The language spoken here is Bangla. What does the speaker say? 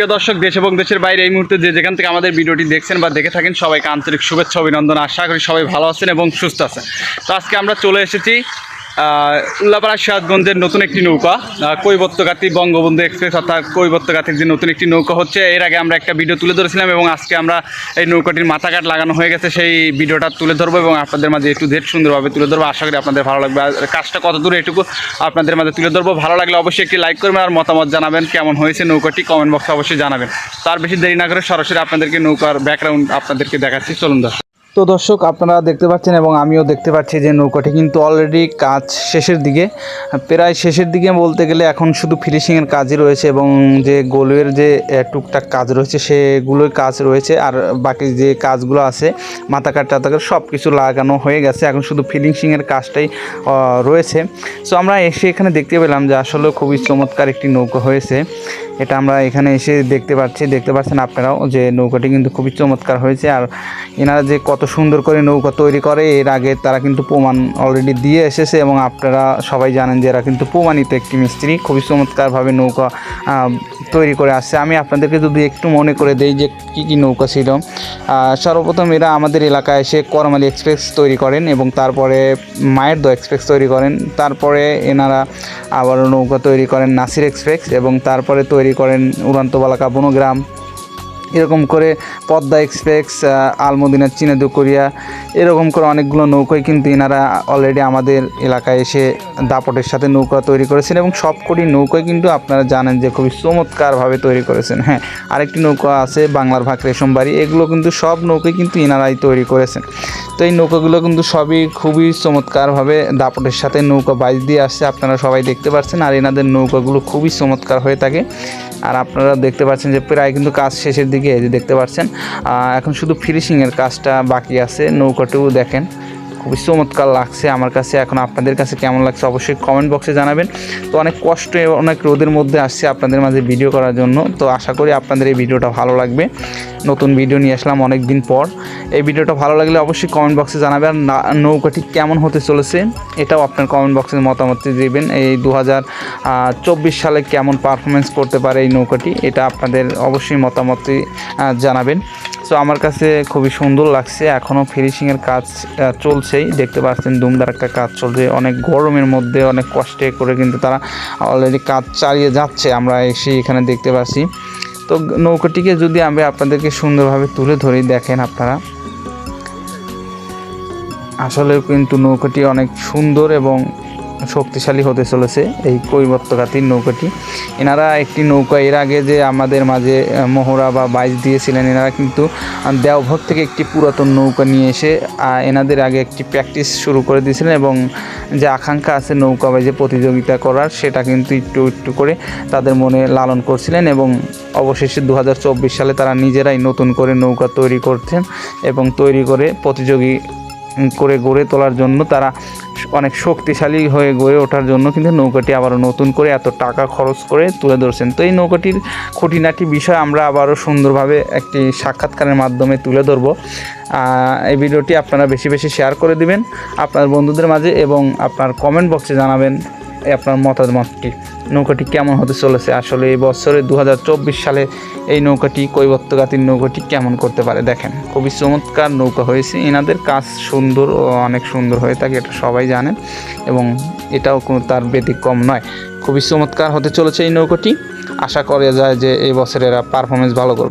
প্রিয় দর্শক, দেশ এবং দেশের বাইরে এই মুহূর্তে যে যেখান থেকে আমাদের ভিডিওটি দেখছেন বা দেখে থাকেন, সবাইকে আন্তরিক শুভেচ্ছা, অভিনন্দন। আশা করি সবাই ভালো আছেন এবং সুস্থ আছেন। তো আজকে আমরা চলে এসেছি উল্লাপাড়া নতুন একটি নৌকা কৈবত্যকাতি বঙ্গবন্ধু এক্সপ্রেস অর্থাৎ কৈবত্যকাতির যে নতুন একটি নৌকা হচ্ছে, এর আগে আমরা একটা ভিডিও তুলে ধরেছিলাম এবং আজকে আমরা এই নৌকাটির মাথাঘাট লাগানো হয়ে গেছে, সেই ভিডিওটা তুলে ধরবো এবং আপনাদের মাঝে একটু ধেট সুন্দরভাবে তুলে ধরবো। আশা করি আপনাদের ভালো লাগবে। আর কাজটা কত দূরে এটুকু আপনাদের মাঝে তুলে ধরবো। ভালো লাগলে অবশ্যই একটি লাইক করবেন আর মতামত জানাবেন কেমন হয়েছে নৌকাটি। কমেন্ট বক্সে অবশ্যই জানাবেন। তার বেশি দেরি না করে সরাসরি আপনাদেরকে নৌকার ব্যাকগ্রাউন্ড আপনাদেরকে দেখাচ্ছি। চলুন দর্শক। তো দর্শক, আপনারা দেখতে পাচ্ছেন এবং আমিও দেখতে পাচ্ছি যে নৌকাটি কিন্তু অলরেডি কাজ শেষের দিকে। প্রায় শেষের দিকে বলতে গেলে এখন শুধু ফিনিশিংয়ের কাজই রয়েছে এবং যে গোলের যে টুকটাক কাজ রয়েছে, সেগুলোই কাজ রয়েছে। আর বাকি যে কাজগুলো আছে মাথা কাট টাথা কাট সব কিছু লাগানো হয়ে গেছে। এখন শুধু ফিনিশিংয়ের কাজটাই রয়েছে। সো আমরা এসে এখানে দেখতে পেলাম যে আসলে খুবই চমৎকার একটি নৌকা হয়েছে। এটা আমরা এখানে এসে দেখতে পাচ্ছি। দেখতে পাচ্ছেন আপনারাও যে নৌকাটি কিন্তু খুবই চমৎকার হয়েছে। আর এনারা যে কত সুন্দর করে নৌকা তৈরি করে, এর আগে তারা কিন্তু প্রমাণ অলরেডি দিয়ে এসেছে এবং আপনারা সবাই জানেন যে এরা কিন্তু প্রমাণিত একটি মিস্ত্রি। খুবই চমৎকারভাবে নৌকা তৈরি করে আসছে। আমি আপনাদেরকে যদি একটু মনে করে দেই যে কী কী নৌকা ছিল সর্বপ্রথম এরা আমাদের এলাকায় এসে করমালি এক্সপ্রেস তৈরি করেন এবং তারপরে মায়ের দো এক্সপ্রেস তৈরি করেন। তারপরে এনারা আবারও নৌকা তৈরি করেন নাসির এক্সপ্রেস এবং তারপরে তৈরি করেন উড়ান্ত বালাকা বনগ্রাম। এরকম করে পদ্মা এক্সপ্রেস আলমদিনা, চিনাদু কোরিয়া, এরকম করে অনেকগুলো নৌকাই কিন্তু এনারা অলরেডি আমাদের এলাকায় এসে দাপটের সাথে নৌকা তৈরি করেছেন এবং সবকটি নৌকাই কিন্তু আপনারা জানেন যে খুবই চমৎকারভাবে তৈরি করেছেন। হ্যাঁ আরেকটি নৌকা আছে বাংলার ভাগ রেশমবাড়ি এগুলো কিন্তু সব নৌকাই কিন্তু এনারাই তৈরি করেছেন। তো এই নৌকাগুলো কিন্তু সবই খুবই চমৎকারভাবে দাপটের সাথে নৌকা বাইজ দিয়ে আসছে, আপনারা সবাই দেখতে পাচ্ছেন আর এনাদের নৌকাগুলো খুবই চমৎকার হয়ে থাকে। আর আপনারা দেখতে পাচ্ছেন যে প্রায় কিন্তু কাজ শেষের দিকে এই যে দেখতে পাচ্ছেন এখন শুধু ফিনিশিংয়ের কাজটা বাকি আছে নৌকাটিও দেখেন। খুবই চমৎকার লাগছে আমার কাছে। এখন আপনাদের কাছে কেমন লাগছে অবশ্যই কমেন্ট বক্সে জানাবেন। তো অনেক কষ্টে অনেক রোদের মধ্যে আসছে আপনাদের মাঝে ভিডিও করার জন্য। তো আশা করি আপনাদের এই ভিডিওটা ভালো লাগবে। নতুন ভিডিও নিয়ে আসলাম অনেক দিন পর। এই ভিডিওটা ভালো লাগলে অবশ্যই কমেন্ট বক্সে জানাবেন আর নৌকাটি কেমন হতে চলেছে, এটাও আপনার কমেন্ট বক্সে মতামত দিবেন। এই দু হাজার চব্বিশ সালে কেমন পারফরমেন্স করতে পারে এই নৌকাটি, এটা আপনাদের অবশ্যই মতামত জানাবেন। সো আমার কাছে খুবই সুন্দর লাগছে। এখনও ফিনিশিংয়ের কাজ চলছেই। দেখতে পাচ্ছেন দুমদার একটা কাজ চলছে। অনেক গরমের মধ্যে, অনেক কষ্টে করে কিন্তু তারা অলরেডি কাজ চালিয়ে যাচ্ছে। আমরা এসে এখানে দেখতে পাচ্ছি। তো নৌকাটিকে যদি আমি আপনাদেরকে সুন্দরভাবে তুলে ধরি, দেখেন আপনারা। আসলে কিন্তু নৌকাটি অনেক সুন্দর এবং শক্তিশালী হতে চলেছে এই কৈবত্যকাতির নৌকাটি। এনারা একটি নৌকা, এর আগে যে আমাদের মাঝে মহড়া বা বাইজ দিয়েছিলেন, এনারা কিন্তু দেওভর থেকে একটি পুরাতন নৌকা নিয়ে এসে এনাদের আগে একটি প্র্যাকটিস শুরু করে দিয়েছিলেন এবং যে আকাঙ্ক্ষা আছে নৌকা বাইজে প্রতিযোগিতা করার, সেটা কিন্তু একটু একটু করে তাদের মনে লালন করছিলেন এবং অবশেষে দু হাজার চব্বিশ সালে তারা নিজেরাই নতুন করে নৌকা তৈরি করছেন এবং তৈরি করে প্রতিযোগী করে গড়ে তোলার জন্য তারা অনেক শক্তিশালী হয়ে গড়ে ওঠার জন্য কিন্তু নৌকাটি আবারও নতুন করে এত টাকা খরচ করে তুলে ধরছেন। তো এই নৌকাটির খুঁটিনাটি বিষয় আমরা আবারও সুন্দরভাবে একটি সাক্ষাৎকারের মাধ্যমে তুলে ধরব। এই ভিডিওটি আপনারা বেশি বেশি শেয়ার করে দিবেন, আপনার বন্ধুদের মাঝে এবং আপনার কমেন্ট বক্সে জানাবেন। আপনার মতামতটি। নৌকাটি কেমন হতে চলেছে? আসলে এই বছরে দু হাজার চব্বিশ সালে এই নৌকাটি কৈবত্যগাতির নৌকাটি কেমন করতে পারে? দেখেন, খুবই চমৎকার নৌকা হয়েছে। এনাদের কাজ সুন্দর ও অনেক সুন্দর হয়ে থাকে, এটা সবাই জানেন এবং এটাও কোনো তার ব্যতিক্রম নয়। খুবই চমৎকার হতে চলেছে এই নৌকাটি। আশা করা যায় যে এই বছর এরা পারফরমেন্স ভালো করবে।